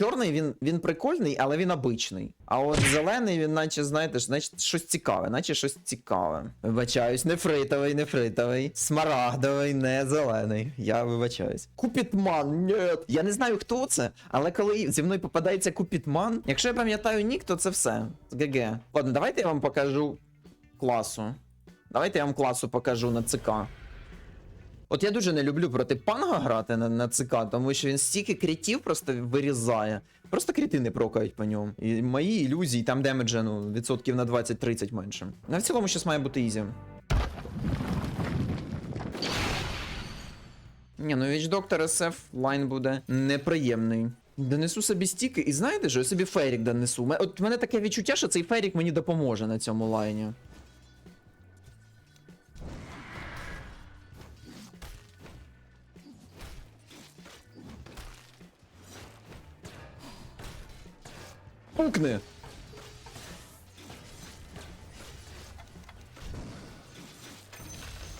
Чорний він, він прикольний, але він обичний. А от зелений, він, наче, знаєте, значить, щось цікаве, наче щось цікаве. Вибачаюсь, не фритовий, не фритовий. Смарагдовий, не зелений. Я вибачаюсь. Купітман, ні. Я не знаю, хто це, але коли зі мною попадається Купітман, якщо я пам'ятаю нік, то це все. ГГ. Ладно, давайте я вам покажу класу. Давайте я вам класу покажу на ЦК. От я дуже не люблю проти панга грати на, на ЦК, тому що він стільки крітів просто вирізає. Просто кріти не прокають по ньому. І мої ілюзії, там демеджа, ну, відсотків на 20-30 менше. Ну, в цілому щас має бути ізі. Ні, ну віч доктор СФ лайн буде неприємний. Донесу собі стіки, і знаєте що, я собі фейрік донесу. От мене таке відчуття, що цей фейрік мені допоможе на цьому лайні. Пукни!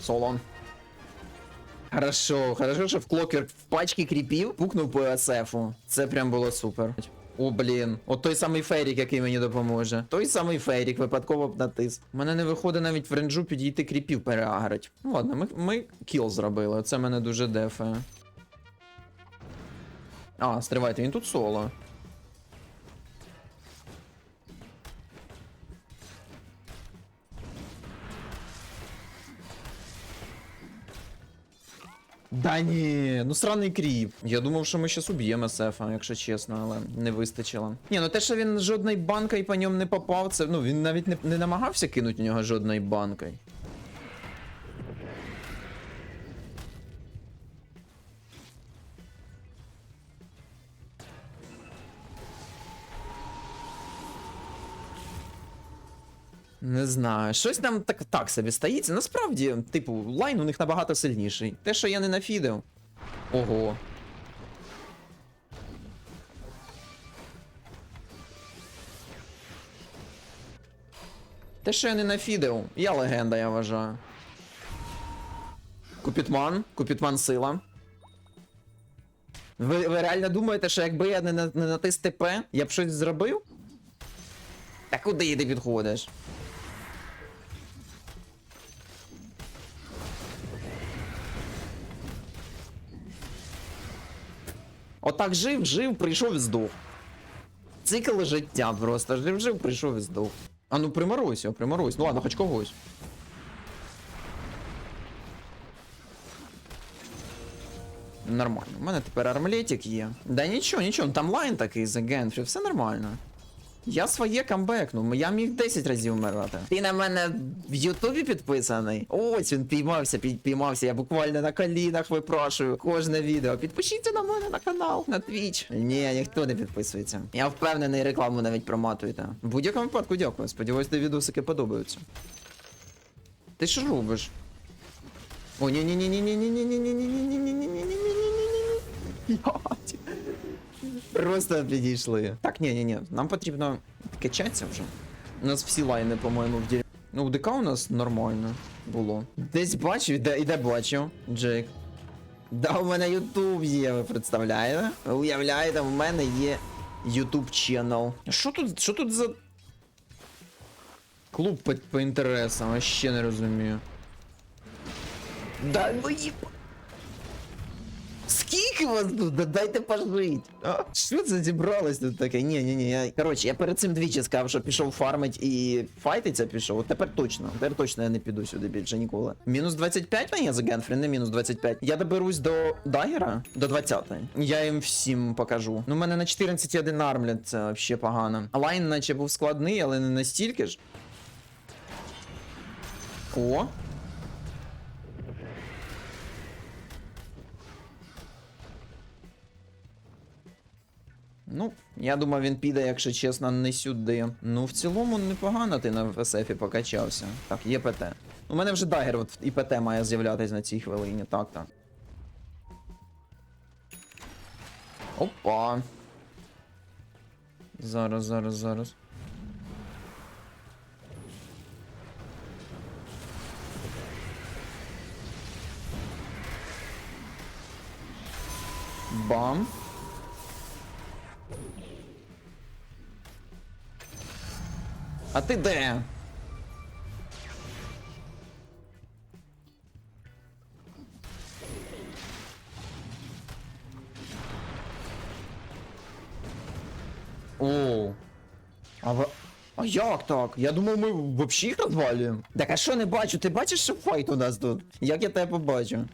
Солон. Хорошо, хорошо, що в клокер в пачки кріпів пукнув по СФу. Це прям було супер. О, блін. От той самий фейрік, який мені допоможе. Той самий фейрік, випадково б натис. У мене не виходить навіть в ренджу підійти кріпів переагрить. Ну ладно, ми, ми кіл зробили. Це мене дуже дефає. А, стривайте, він тут соло. Да ні, ну сраний кріп. Я думав, що ми щас уб'ємо Сефа, якщо чесно, але не вистачило. Ні, ну те, що він жодної банкою по ньому не попав, це ну він навіть не, не намагався кинути у нього жодної банкою. Не знаю, щось там так, так собі стається. Насправді, типу, лайн у них набагато сильніший. Те, що я не нафідив. Ого. Те, що я не нафідив, я легенда, я вважаю. Купітман, Купітман сила. Ви, ви реально думаєте, що якби я не, не натис ТП, я б щось зробив? Та куди ти підходиш? Отак жив, жив, прийшов і здох. Цикл життя просто. Жив, жив, прийшов і здох. А ну примаруйся, примаруйся. Ну ладно, хоч когось. Нормально. У мене тепер армлетик є. Да нічого, нічого, там лайн такий за Генфрі, все нормально. Я своє камбекну, я міг 10 разів вмирати. Ти на мене в Ютубі підписаний? Ось він піймався, пій- піймався. Я буквально на колінах випрошую кожне відео. Підпишіться на мене на канал, на Twitch. Ні, ніхто не підписується. Я впевнений, рекламу навіть проматуєте. В будь-якому випадку дякую. Сподіваюсь, ті відосики подобаються. Ти що робиш? О, ні ні ні ні ні ні ні ні ні ні ні ні ні ні ні ні ні Просто підійшли. Так, ні, ні, ні. Нам потрібно качатися вже. У нас всі лайни, по-моєму, в дірі. Ну, у ДК у нас нормально було. Десь бачив, де, і де бачив, Джейк. Да, у мене Ютуб є, ви представляєте? Ви уявляєте, в мене є Ютуб ченел. Що тут, що тут за. Клуб по, по інтересам, я ще не розумію. Да, ну їб... вас тут? Да дайте пожить. А? Що це зібралось тут таке? Ні, ні, ні. Я... Коротше, я перед цим двічі сказав, що пішов фармить і файтиться пішов. Тепер точно. Тепер точно я не піду сюди більше ніколи. Мінус 25 мені за Генфрі, не мінус 25. Я доберусь до Дагера, до 20. Я їм всім покажу. Ну, у мене на 14,1 армлет, це взагалі погано. Лайн наче був складний, але не настільки ж. О, Ну, я думав, він піде, якщо чесно, не сюди. Ну, в цілому непогано ти на СФі покачався. Так, є ПТ. У мене вже дагер от і ПТ має з'являтись на цій хвилині. Так, так. Опа. Зараз, зараз, зараз. Бам. А ти де? О. А ви... А як так? Я думав, ми взагалі їх розвалюємо. Так а що не бачу? Ти бачиш, що файт у нас тут? Як я тебе побачу?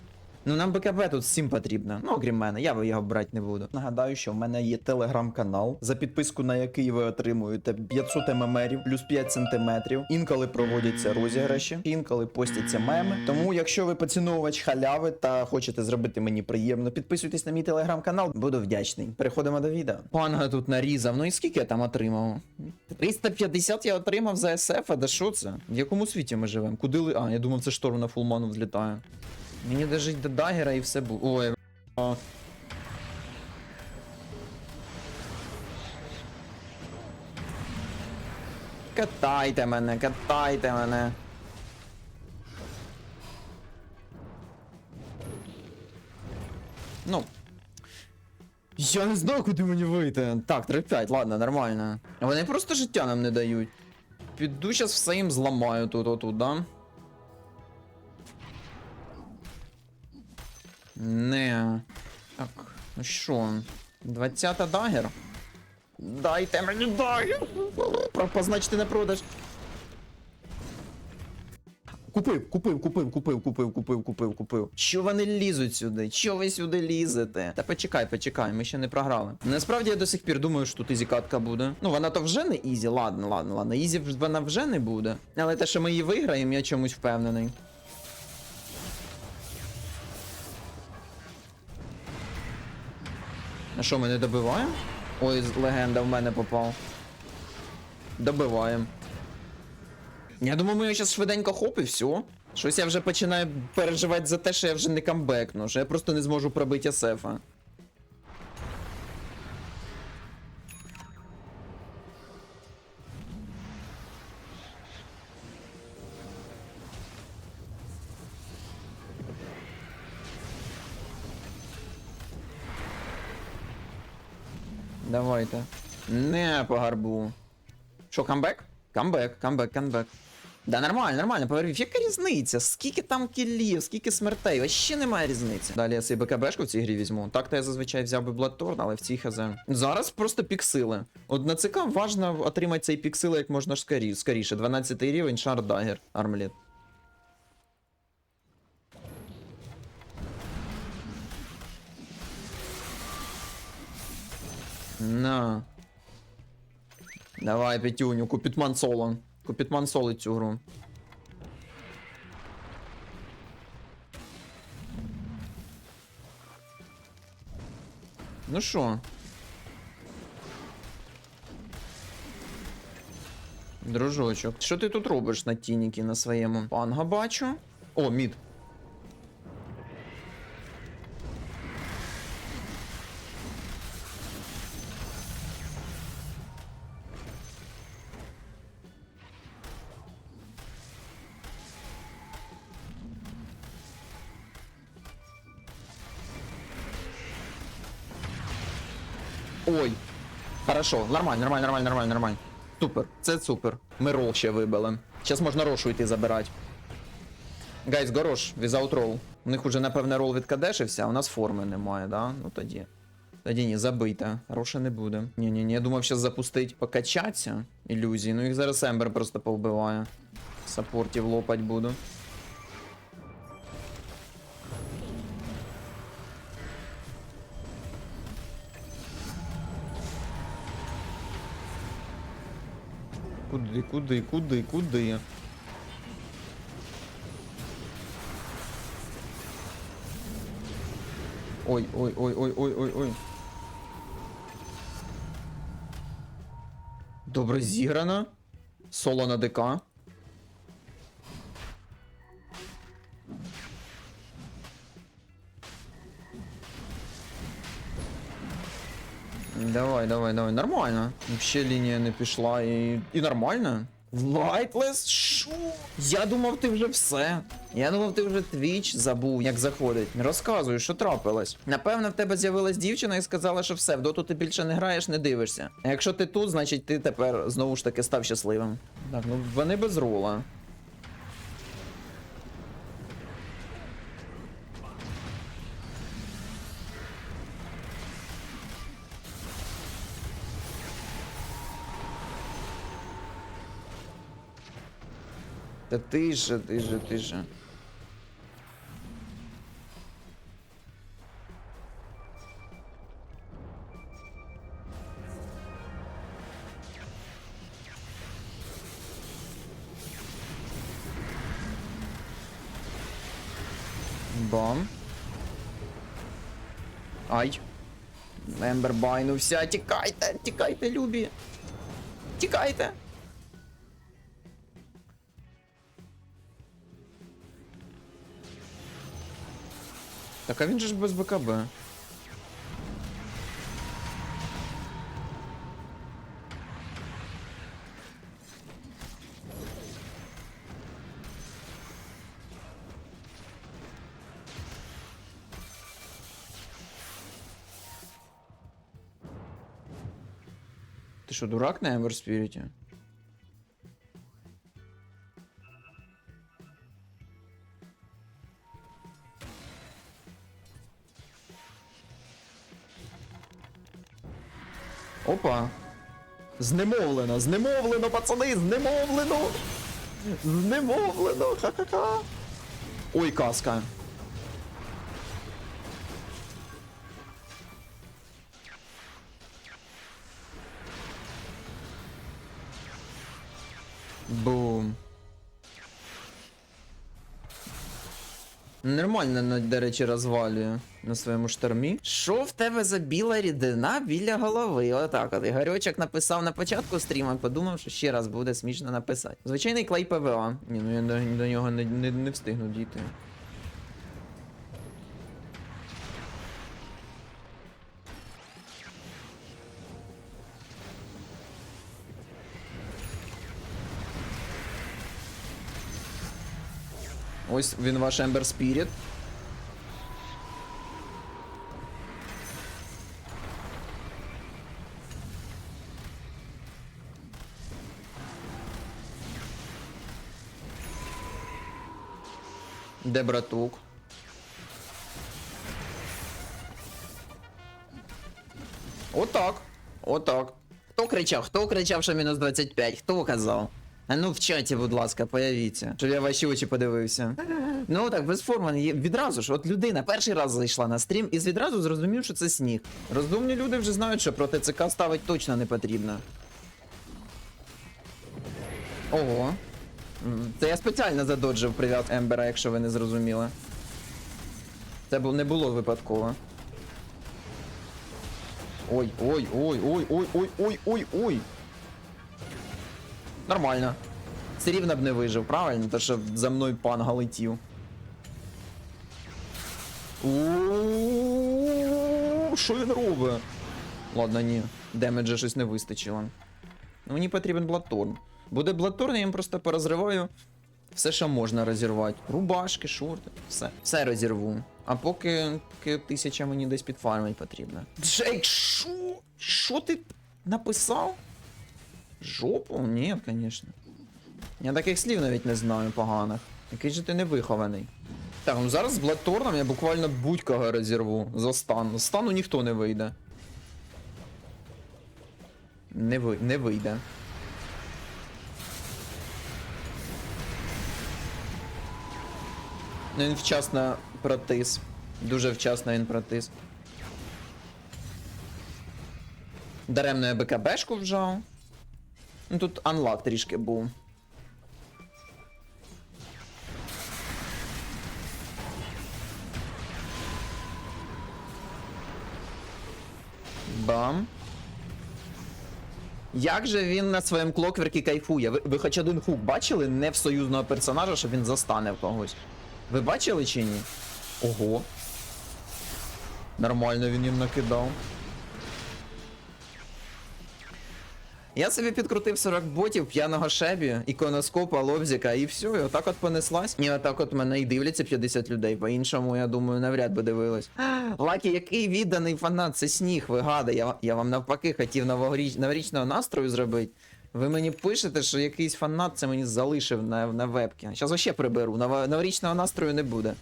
Ну нам БКБ тут всім потрібно. Ну, окрім мене, я його брати не буду. Нагадаю, що в мене є телеграм-канал, за підписку на який ви отримуєте 500 ммрів плюс 5 сантиметрів. Інколи проводяться розіграші, інколи постяться меми. Тому, якщо ви поціновувач халяви та хочете зробити мені приємно, підписуйтесь на мій телеграм-канал, буду вдячний. Переходимо до відео. Панга тут нарізав. Ну і скільки я там отримав? 350 я отримав за СФ, а да що це? В якому світі ми живемо? Куди ли. А, я думав, це шторм на фулману взлітає. Мені дожить до дагера і все буде. Ой. а. Катайте мене, катайте мене. Ну. Я не знаю, куди мені вийти. Так, 3-5, ладно, нормально. Вони просто життя нам не дають. Піду щас все їм зламаю тут, отут, да? Не. Так, ну що? 20-та дагер? Дайте мені дагер! Позначте на продаж. Купив, купив, купив, купив, купив, купив, купив, купив. Що вони лізуть сюди? Що ви сюди лізете? Та почекай, почекай, ми ще не програли. Насправді я до сих пір думаю, що тут ізі катка буде. Ну вона то вже не ізі, ладно, ладно, ладно. Ізі вона вже не буде. Але те, що ми її виграємо, я чомусь впевнений. А що, ми не добиваємо? Ой, легенда в мене попав. Добиваємо. Я думаю, ми його зараз швиденько хоп і все. Щось я вже починаю переживати за те, що я вже не камбекну, що я просто не зможу пробити сефа. Давайте. Не по гарбу. Що, камбек? Камбек, камбек, камбек. Да, нормально, нормально, повервів. Яка різниця? Скільки там кілів, скільки смертей? Вообще немає різниці. Далі я собі БКБшку в цій грі візьму. Так то я зазвичай взяв би Bloodthorn, але в цій хз. Зараз просто піксили. От на ЦК важно отримати цей піксили як можна скоріше. 12 рівень, шар дагер. На. Давай, Петюню, Купітман соло. Купітман солить цю гру. Ну що? Дружочок, що ти тут робиш на тініки на своєму? Панга бачу. О, мід. Ой. Хорошо, нормально, нормально, нормально, нормально, нормально. Супер, це супер. Ми рол ще вибили. Зараз можна рошу йти забирати. Гайз, горош, without roll. У них уже, напевне, рол відкадешився, а у нас форми немає, да? Ну тоді. Тоді ні, забийте. Роша не буде. Ні, ні, ні, я думав зараз запустить покачатися. Ілюзії. Ну їх зараз Ембер просто повбиває. Саппортів лопать буду. Куди, куди, куди, куди? Ой, ой, ой, ой, ой, ой, ой. Добре зіграно. Соло на ДК. Давай, давай, давай. Нормально. Вообще лінія не пішла і. І нормально. Лайтлес? Шо? Я думав, ти вже все. Я думав, ти вже твіч забув, як заходить. Розказуй, що трапилось. Напевно, в тебе з'явилась дівчина і сказала, що все, в доту ти більше не граєш, не дивишся. А якщо ти тут, значить ти тепер знову ж таки став щасливим. Так, ну вони без рула. Та ти же, ти же, ти же. Бам. Ай. Ембер байнувся. Тікайте, тікайте, любі. Тікайте. Так, а він же ж без БКБ. Ти що, дурак на Ембер Спіріті? Опа. Знемовлено, знемовлено, пацани, знемовлено! Знемовлено! Ха-ха-ха! Ой, каска. Бум. Нормально, до речі, розвалює на своєму штормі. Що в тебе за біла рідина біля голови? Отак от. Ігорьочок написав на початку стріма, подумав, що ще раз буде смішно написати. Звичайний клей ПВА. Ні, ну я до, до нього не, не, не встигну дійти. Ось він ваш Ембер Спіріт. Де братук? Отак. Отак. Хто кричав? Хто кричав, що мінус 25? Хто казав? А ну в чаті, будь ласка, появіться. Щоб я ваші очі подивився. Ну так, без форми відразу ж, от людина перший раз зайшла на стрім і відразу зрозумів, що це сніг. Розумні люди вже знають, що проти ЦК ставить точно не потрібно. Ого. Це я спеціально задоджив прив'яз Ембера, якщо ви не зрозуміли. Це не було випадково. Ой, ой, ой, ой, ой, ой, ой, ой, ой. Нормально. Все рівно б не вижив, правильно? То що за мною пан галетів. У-у-у, Що він робить? Ладно, ні. Демеджа щось не вистачило. Ну, Мені потрібен Блатурн. Буде Блатурн, я їм просто порозриваю все, що можна розірвати. Рубашки, шорти, все. Все розірву. А поки тисяча мені десь підфармить потрібно. Джейк, що? Що ти написав? Жопу? Ні, звісно. Я таких слів навіть не знаю поганих. Який же ти невихований. Так, ну зараз з Бладторном я буквально будь-кого розірву за стан. З стану ніхто не вийде. Не, ви... не вийде. Ну він вчасно протис. Дуже вчасно він протис. Даремно я БКБшку вжав. Ну тут анлак трішки був. Бам. Як же він на своєму клокверкі кайфує? Ви, ви хоч один хук бачили не в союзного персонажа, що він застане в когось? Ви бачили чи ні? Ого. Нормально він їм накидав. Я собі підкрутив 40 ботів, п'яного шебі, іконоскопа, лобзика і все, і отак от понеслась. І отак от мене і дивляться 50 людей. По-іншому, я думаю, навряд би дивились. Лакі, який відданий фанат, це сніг, вигада. Я, я вам навпаки хотів новоріч, новорічного настрою зробити. Ви мені пишете, що якийсь фанат це мені залишив на, на вебки. Зараз вообще приберу. Ново- Новорічного настрою не буде.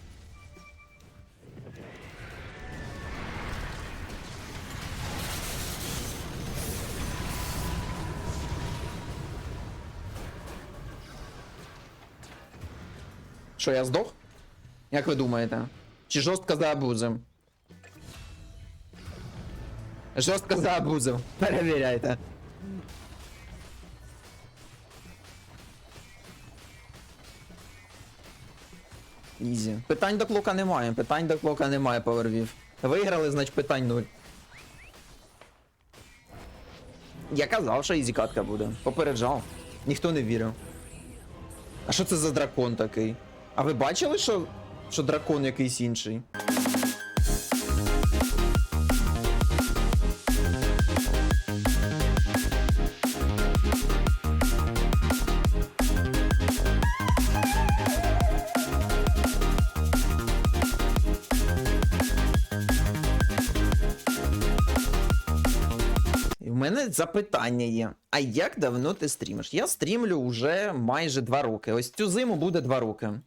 Що, я здох? Як ви думаєте? Чи жорстко заабузив? Жорстко заабузив. Перевіряйте. Ізі. Питань до клока немає. Питань до клока немає, повервів. Виграли, значить питань нуль. Я казав, що ізі катка буде. Попереджав. Ніхто не вірив. А що це за дракон такий? А ви бачили, що, що дракон якийсь інший? В мене запитання є. А як давно ти стрімиш? Я стрімлю вже майже два роки. Ось цю зиму буде два роки.